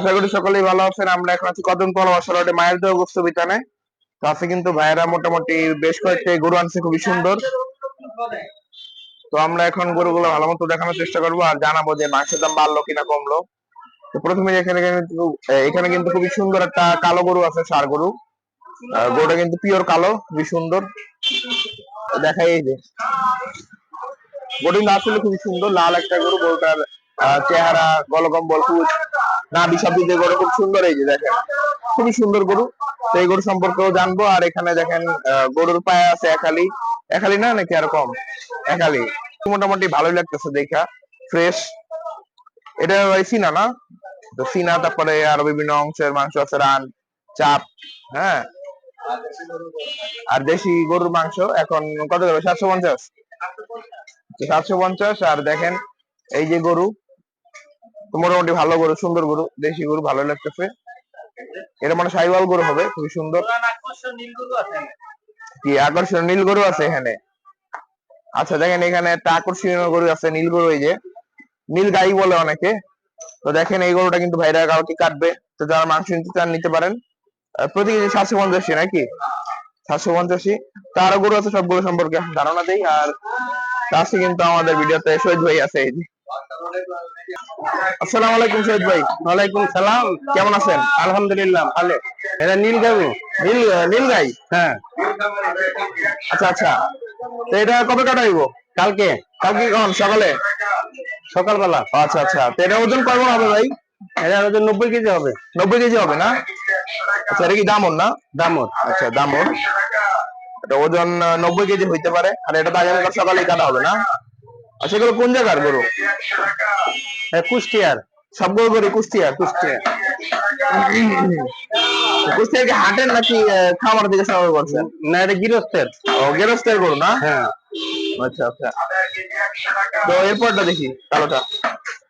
আশা করি সকলেই ভালো আছেন। আমরা এখন আছি কদম কলা মশলাটে মায়ের দেওয়া গোস্ত বিতানে। তো আছে কিন্তু ভাইয়েরা মোটামুটি বেশ কয়েকটি গরু আনছে, খুবই সুন্দর। তো আমরা এখন গরুগুলো ভালো মতো দেখানোর চেষ্টা করব আর জানাব যে মাংসের দাম বাড়লো কিনা কমলো। তো প্রথমে এখানে কিন্তু এখানে কিন্তু খুবই সুন্দর একটা কালো গরু আছে, সার গরু। গরুটা কিন্তু পিওর কালো, খুবই সুন্দর। দেখাই যে। গরুটি না আসলে খুবই সুন্দর, লাল একটা গরু, গরুটার চেহারা গলকম্বল খুব না বিষাদ দিয়ে গরু খুব সুন্দর এই যে দেখেন। খুবই সুন্দর গরু। তো এই গরু সম্পর্কেও জানব। আর এখানে দেখেন গরুর পায়ে আছে একালি। একালি না নাকি আর কম? একালি। মোটামুটি ভালোই লাগতেছে দেখা। ফ্রেশ এটা ওই সিনা না? তো সিনা, তারপরে আরও বিভিন্ন অংশের মাংস আছে, রান, চাপ হ্যাঁ? আর দেশি গরুর মাংস এখন কত করে? সাতশো পঞ্চাশ। সাতশো পঞ্চাশ। আর দেখেন, এই যে গরু তো মোটামুটি ভালো গরু, সুন্দর গরু, দেশি গরু, ভালো লাগতেছে। এটা মানে সাইওয়াল গরু হবে, খুবই সুন্দর। কি আকর্ষণ নীল গরু আছে এখানে? আচ্ছা দেখেন এখানে একটা আকর্ষণীয় গরু আছে, নীল গরু এই যে। নীল গাই বলে অনেকে। তো দেখেন এই গরুটা কিন্তু ভাইরা কাউকে কাটবে। তো যারা মাংস নিতে চান, নিতে পারেন। প্রতি কেজি সাতশো পঞ্চাশি নাকি? সাতশো পঞ্চাশি তো আরও গরু আছে সবগুলো সম্পর্কে ধারণা দেই। আর কাছে কিন্তু আমাদের ভিডিওতে শহীদ ভাই আছে এই যে। আসসালামু আলাইকুম শহীদ ভাই। ওয়ালাইকুম সালাম। কেমন আছেন? আলহামদুলিল্লাহ, ভালো। এটা নীল গাবু? নীল নীল গাই? হ্যাঁ। আচ্ছা আচ্ছা। তো এটা কবে কাটাইব কালকে? কালকে কখন? সকালে? সকালবেলা? আচ্ছা আচ্ছা। তো এটা ওজন কয় হবে ভাই? এটা ওজন নব্বই কেজি হবে। নব্বই কেজি হবে না? আচ্ছা এটা কি দামন না? দামর আচ্ছা দামন। এটা ওজন নব্বই কেজি হইতে পারে। আর এটা তো আগামীকাল সকালে কাটা হবে না? আচ্ছা এগুলো কোন জায়গার গরু? এটা কুষ্টিয়ার। সবগুলো গরু কুষ্টিয়া কুষ্টিয়া কুষ্টিয়া কি হাটের নাকি খামার দিকে সংগ্রহ করছেন না এটা গৃহস্থের। ও গেরস্তের গরু না? হ্যাঁ। আচ্ছা আচ্ছা। তো এরপরটা দেখি কালোটা।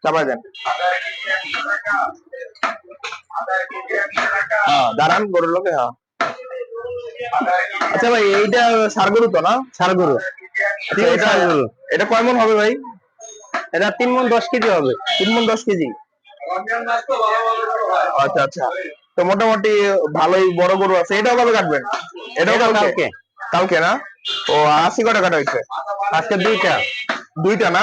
চাপা দেন। হ্যাঁ দাঁড়ান গরুর লোকে হ্যাঁ। আচ্ছা ভাই এইটা সার গরু তো না? সার গরু। আচ্ছা, এটা। এটা কয় মন হবে ভাই? এটা তিন মন দশ কেজি হবে তিন মন দশ কেজি। আচ্ছা আচ্ছা। তো মোটামুটি ভালোই বড় গরু আছে। এটাও কবে কাটবেন? এটাও কালকে? কালকে। না? ও আশি কটা কাটা হয়েছে? আজকে দুইটা। দুইটা না?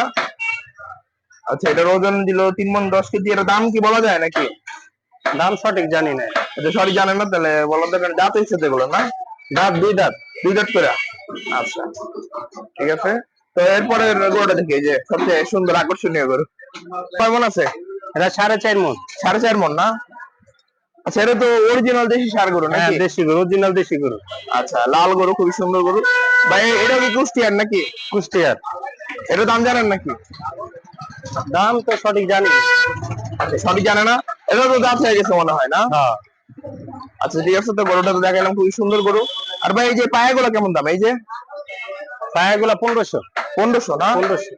আচ্ছা এটার ওজন দিল তিন মন দশ কেজি। এর দাম কি বলা যায় নাকি? দাম সঠিক জানি না। সঠিক সরি জানেন না তাহলে বলার দরকার দাঁত হয়েছে তো এগুলো না? দাঁত দুই দাঁত। দুই দাঁত করে। আচ্ছা ঠিক আছে। তো এরপরে গরুটা দেখি যে সবচেয়ে সুন্দর আকর্ষণীয় গরু। কয় মন আছে? এটা সাড়ে চার মন। সাড়ে চার মন না? আচ্ছা এটা তো অরিজিনাল দেশি সার গরু হ্যাঁ নাকি? দেশি গরু অরিজিনাল দেশি গরু। আচ্ছা লাল গরু খুবই সুন্দর গরু। ভাই এটা কি কুষ্টিয়ার নাকি? কুষ্টিয়ার। এটা দাম জানেন নাকি? দাম তো সঠিক জানি। আচ্ছা সঠিক জানে না? এটা তো দাঁত হয়ে গেছে মনে হয় না? হ্যাঁ। আচ্ছা ঠিক আছে তো গরুটা তো দেখালাম খুবই সুন্দর গরু। আর ভাই এই যে পায়াগুলো কেমন দাম? এই যে পায়াগুলা পনেরোশো। পনেরোশো না? পনেরোশো।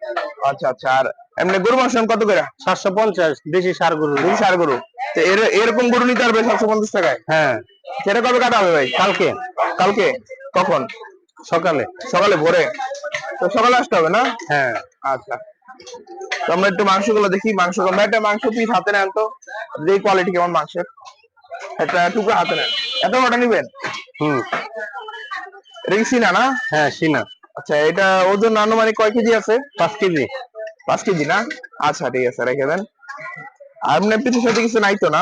আচ্ছা আচ্ছা আর এমনি গরু মাংস কত করে? সাতশো পঞ্চাশ দেশি সার গরু। দুই সার গরু। তো এর- এরকম গরু নিতে পারবে সাতশো পঞ্চাশ টাকায়? হ্যাঁ। সেটা কবে কাটা হবে ভাই? কালকে। কালকে? কখন? সকালে। সকালে ভোরে? তো সকালে আসতে হবে না? হ্যাঁ। আচ্ছা। তো আমরা একটু মাংসগুলো দেখি মাংস আমরা একটা মাংস পিস হাতে নেন তো। যে কোয়ালিটি কেমন মাংসের। একটা টুকরো হাতে নেন। এত কটা নিবেন? হুম। এটা কি সিনা না? হ্যাঁ সিনা। আচ্ছা এটা ওজন আনুমানিক কয় কেজি আছে? পাঁচ কেজি। পাঁচ কেজি না? আচ্ছা ঠিক আছে রেখে দেন। আর এমনি পিছের সাথে কিছু নাই তো না?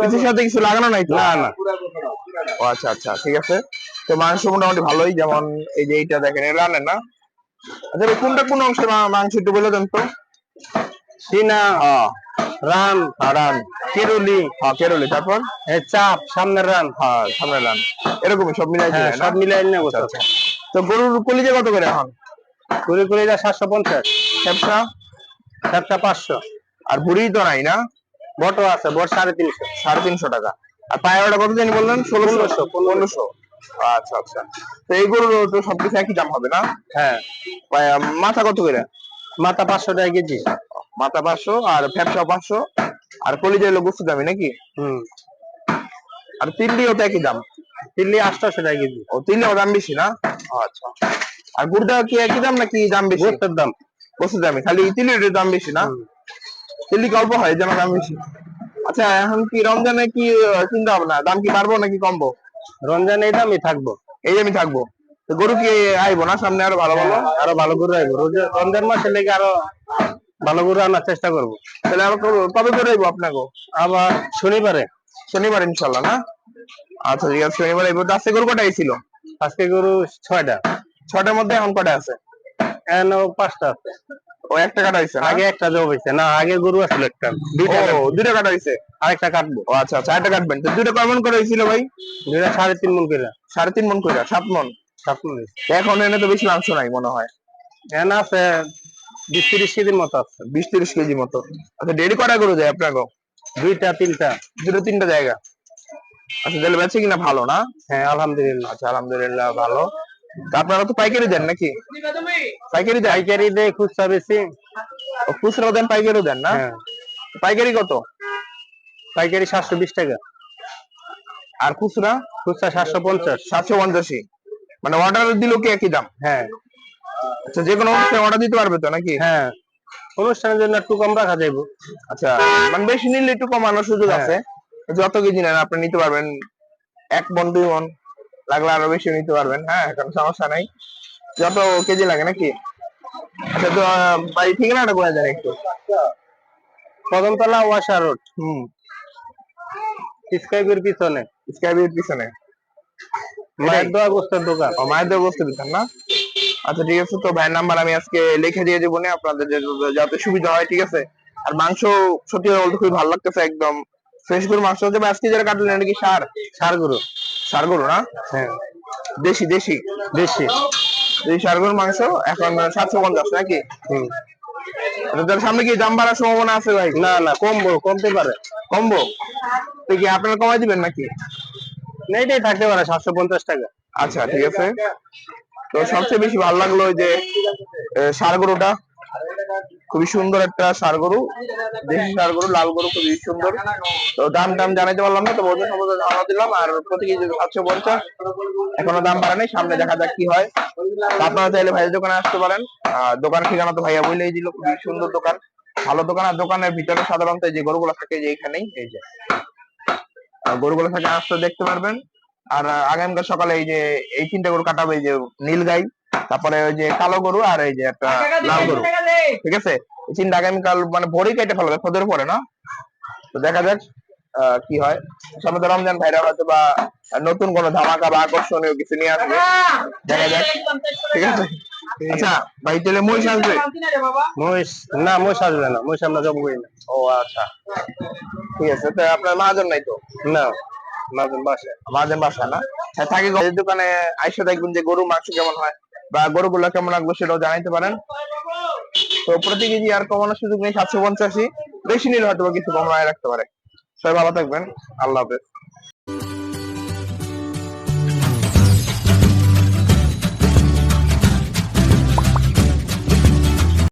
পিছের সাথে কিছু লাগানো নাই তো? না না। ও আচ্ছা আচ্ছা ঠিক আছে। তো মাংস মোটামুটি ভালোই যেমন এই যে এইটা দেখেন এটা রান্নেন না? আচ্ছা কোনটা কোন অংশের মাংস একটু বলে দেন তো। সিনা হ্যাঁ রান রান। কেরুলি। হ্যাঁ কেরলি তারপর? চাপ সামনের রান। হ্যাঁ সামনে রান। এরকম সব মিলাই হ্যাঁ সব? মিলাই নেব আচ্ছা, আচ্ছা। তো গরুর কলিজা কত করে এখন? কুড়ি যা সাতশো পঞ্চাশ। ব্যবসা চারটা পাঁচশো। আর বুড়ি তো নাই না? বট আছে বট সাড়ে তিনশো। সাড়ে তিনশো টাকা। আর পায়াটা কত জানি বললেন? ষোলোশো? পনেরোশো, পনেরোশো। আচ্ছা আচ্ছা। তো এই গরুর তো সবকিছু একই দাম হবে না? হ্যাঁ। মাথা কত করে? মাথা পাঁচশো টাকা কেজি। মাথা পাঁচশো আর ফ্যাপসা পাঁচশো। আর কলিজা এলো গুস্তু দামি নাকি? হুম। আর তিল্লিও ওটা একই দাম। দিল্লি আটশোশো টাকা কেজি। ও তিল্লিও দাম বেশি না? আচ্ছা। আর গুড়টা কি একই দাম নাকি দাম বেশি? গোস্তের দাম। বস্তু দামি। খালি তিল্লির দাম বেশি না। তিল্লি অল্প হয়? যেন দাম বেশি। আচ্ছা এখন কি রমজানে কি চিন্তা ভাবনা? দাম কি বাড়বো নাকি কমবো? রমজান এই দামই থাকব। এই আমি থাকব। গরু কি আইবো না? সামনে আরও ভালো ভালো? আরও ভালো গরু আইবো। রমজান মাসে লেগে আরও ভালো গরু আনার চেষ্টা করব। তাহলে আবার কবে- করে আপনাকে? আবার শনিবারে। শনিবার ইনশাল্লাহ না? আচ্ছা ঠিক আছে শনিবার তো আজকে গরু কটা ছিল? আজকে গরু ছয়টা। ছটার মধ্যে এখন কটা আছে? এখন পাঁচটা আছে। ও একটা কাটা হয়েছে আগে একটা জব হয়েছে না আগে গরু আসলো একটা। দুইটা ও দুইটা কাটা হয়েছে। আরেকটা কাটবো। ও আচ্ছা আচ্ছা একটা কাটবেন। তো দুইটা কেমন করে হয়েছিল ভাই? দুইটা সাড়ে তিন মন করে। সাড়ে তিন মন করে সাত মন? সাত মন এখন এনে তো বেশি মাংস নাই মনে হয়। এখন আছে বিশ তিরিশ কেজির মতো আছে। বিশ তিরিশ কেজি মতো। আচ্ছা দেরি কটা গরু যায় আপনাকে দুইটা তিনটা। দুটো তিনটা জায়গা? আচ্ছা তাহলে বেচে কিনা ভালো না? হ্যাঁ আলহামদুলিল্লাহ। আচ্ছা আলহামদুলিল্লাহ ভালো। আপনারা তো পাইকারি দেন নাকি? পাইকারি দেন? পাইকারি দেয় খুচরা বেশি। ও খুচরা দেন পাইকারিও দেন না? হ্যাঁ। পাইকারি কত? পাইকারি সাতশো বিশ টাকা। আর খুচরা? খুচরা সাতশো পঞ্চাশ। সাতশো পঞ্চাশি মানে অর্ডার দিলেও কি একই দাম? হ্যাঁ। আচ্ছা যে কোনো অনুষ্ঠানে অর্ডার দিতে পারবে তো নাকি? হ্যাঁ। অনুষ্ঠানের জন্য একটু কম রাখা যাইব। আচ্ছা মানে বেশি নিলে একটু কমানোর সুযোগ হ্যাঁ। আছে। যত কেজি নেন আপনি নিতে পারবেন। এক মন দুই মন লাগলে আরও বেশি নিতে পারবেন। হ্যাঁ কোনো সমস্যা নাই। যত কেজি লাগে নাকি? আচ্ছা তো ভাই ঠিকানাটা করে দেন একটু? কদমতলা ওয়াশা রোড। হুম। স্কাইবের পিছনে। স্কাইবির পিছনে। মায়ের দোয়া গোস্তের দোকান। মায়ের দেওয়া বসতে দিতেন না? আচ্ছা ঠিক আছে। তো ভাইয়ের নাম্বার আমি আজকে লিখে দিয়ে দেবো না আপনাদের যাতে সুবিধা হয় ঠিক আছে? আর মাংস সত্যি বলতে খুবই ভালো লাগতেছে একদম। ফ্রেশ করে মাংস হচ্ছে আজকে যারা কাটলেন নাকি সার? সার গরু। সার গরু না? হ্যাঁ। দেশি দেশি? দেশি। এই সার গরুর মাংস এখন সাতশো পঞ্চাশ নাকি? হুম। তার সামনে কি দাম বাড়ার সম্ভাবনা আছে ভাই? না না কমবো কমতে পারে। কমবো? তো কি আপনারা কমাই দিবেন নাকি? না, এটাই থাকতে পারে সাতশো পঞ্চাশ টাকা। আচ্ছা ঠিক আছে। তো সবচেয়ে বেশি ভালো লাগল যে ষাঁড় গরুটা খুবই সুন্দর একটা ষাঁড় গরু দেশি ষাঁড় গরু লাল গরু খুবই সুন্দর। তো দাম টাম জানাইতে পারলাম না, তো বন্ধু সম্পর্কে ধারণা দিলাম। আর প্রতি কেজি সাতশো পঞ্চাশ, এখনও দাম বাড়ে নাই, সামনে দেখা যাক কি হয়। আপনারা চাইলে ভাইয়ের দোকানে আসতে পারেন। আর দোকানের ঠিকানা তো ভাইয়া বলেই দিল, খুবই সুন্দর দোকান। ভালো দোকান, আর দোকানের ভিতরে সাধারণত যে গরুগুলো থাকে যে এখানেই, এই যে। গরুগুলো থাকে, আসতে দেখতে পারবেন। আর আগামীকাল সকালে এই যে এই তিনটা গরু কাটাবে এই যে নীল গাই তারপরে ওই যে কালো গরু আর এই যে একটা লাল গরু। ঠিক আছে? এই তিনটা আগামীকাল মানে ভোরেই কেটে ফেলবে খোদের পরে না? তো দেখা যাক আহ, কি হয়। সামনে তো রমজান ভাইরা হয়তো বা নতুন কোনো ধামাকা বা আকর্ষণীয় কিছু নিয়ে আসবে। দেখা যাক। ঠিক আছে? আচ্ছা ভাই তাহলে মহিষ আসবে? মহিষ না মহিষ আসবে না মহিষ আমরা জব করি না। ও আচ্ছা। ঠিক আছে তো আপনার মহাজন নাই তো? না। মহাজন বাসা না? হ্যাঁ থাকে গরুর দোকানে আইসা দেখবেন যে গরু মাংস কেমন হয়, বা গরুগুলো কেমন লাগবে সেটাও জানাইতে পারেন। তো প্রতি কেজি আর কমানোর সুযোগ নেই, সাতশো পঞ্চাশি বেশি নিলে হয়তো কিছু কমায় রাখতে পারে। সবাই ভালো থাকবেন। আল্লাহ হাফেজ।